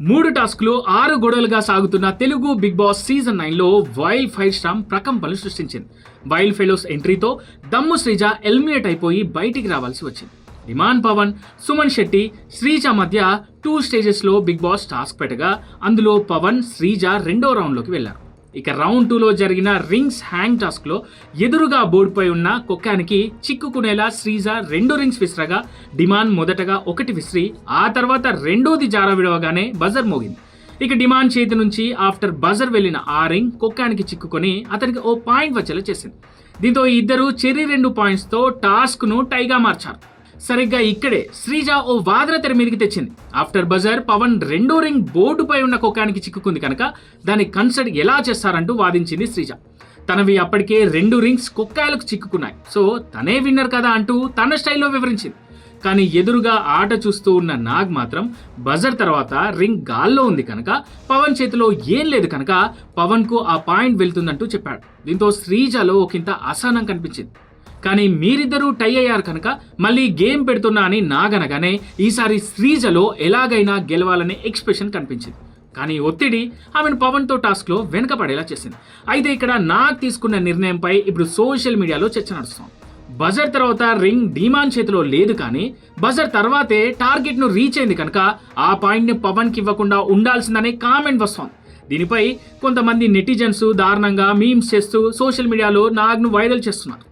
మూడు టాస్క్లు ఆరు గొడవలుగా సాగుతున్న తెలుగు బిగ్ బాస్ సీజన్ నైన్లో వైల్డ్ ఫైర్ స్టామ్ ప్రకంపనలు సృష్టించింది. వైల్డ్ ఫెలోస్ ఎంట్రీతో దమ్ము శ్రీజ ఎలిమినేట్ అయిపోయి బయటికి రావాల్సి వచ్చింది. ఇమాన్ పవన్ సుమన్ శెట్టి శ్రీజ మధ్య టూ స్టేజెస్లో బిగ్ బాస్ టాస్క్ పెట్టగా అందులో పవన్ శ్రీజ రెండో రౌండ్లోకి వెళ్ళారు ఇక రౌండ్ టూలో జరిగిన రింగ్స్ హ్యాంగ్ టాస్క్లో ఎదురుగా బోర్డుపై ఉన్న కుక్కానికి చిక్కుకునేలా శ్రీజ రెండు రింగ్స్ విసిరగా డిమాండ్ మొదటగా ఒకటి విసిరి ఆ తర్వాత రెండోది జార విడవగానే బజర్ మోగింది. ఇక డిమాండ్ చేతి నుంచి ఆఫ్టర్ బజర్ వెళ్ళిన ఆ రింగ్ కుక్కానికి చిక్కుకొని అతనికి ఓ పాయింట్ వచ్చేలా చేసింది. దీంతో ఇద్దరు చెరి రెండు పాయింట్స్తో టాస్క్ను టైగా మార్చారు. సరిగ్గా ఇక్కడే శ్రీజ ఓ వాదన తెర మీదకి తెచ్చింది. ఆఫ్టర్ బజార్ పవన్ రెండో రింగ్ బోర్డుపై ఉన్న కుక్కానికి చిక్కుకుంది కనుక దాన్ని కన్సిడర్ ఎలా చేస్తారంటూ వాదించింది శ్రీజ. తనవి అప్పటికే రెండు రింగ్స్ కుక్కాయలకు చిక్కుకున్నాయి. సో తనే విన్నర్ కదా అంటూ తన స్టైల్లో వివరించింది. కానీ ఎదురుగా ఆట చూస్తూ ఉన్న నాగ్ మాత్రం బజర్ తర్వాత రింగ్ గాల్లో ఉంది కనుక పవన్ చేతిలో ఏం లేదు కనుక పవన్కు ఆ పాయింట్ వెళ్తుందంటూ చెప్పాడు. దీంతో శ్రీజలో ఒకంత అసహనం కనిపించింది. కానీ మీరిద్దరూ టై అయ్యారు కనుక మళ్ళీ గేమ్ పెడుతున్నా అని నాగనగానే ఈసారి శ్రీజలో ఎలాగైనా గెలవాలనే ఎక్స్ప్రెషన్ కనిపించింది. కానీ ఒత్తిడి ఆమెను పవన్తో టాస్క్లో వెనుకపడేలా చేసింది. అయితే ఇక్కడ నాగ్ తీసుకున్న నిర్ణయంపై ఇప్పుడు సోషల్ మీడియాలో చర్చ నడుస్తుంది. బజర్ తర్వాత రింగ్ డీమాన్ చేతిలో లేదు కానీ బజర్ తర్వాతే టార్గెట్ను రీచ్ అయింది కనుక ఆ పాయింట్ని పవన్కి ఇవ్వకుండా ఉండాల్సిందనే కామెంట్ వస్తోంది. దీనిపై కొంతమంది నెటిజన్స్ దారుణంగా మీమ్స్ చేస్తూ సోషల్ మీడియాలో నాగ్ను వైరల్ చేస్తున్నారు.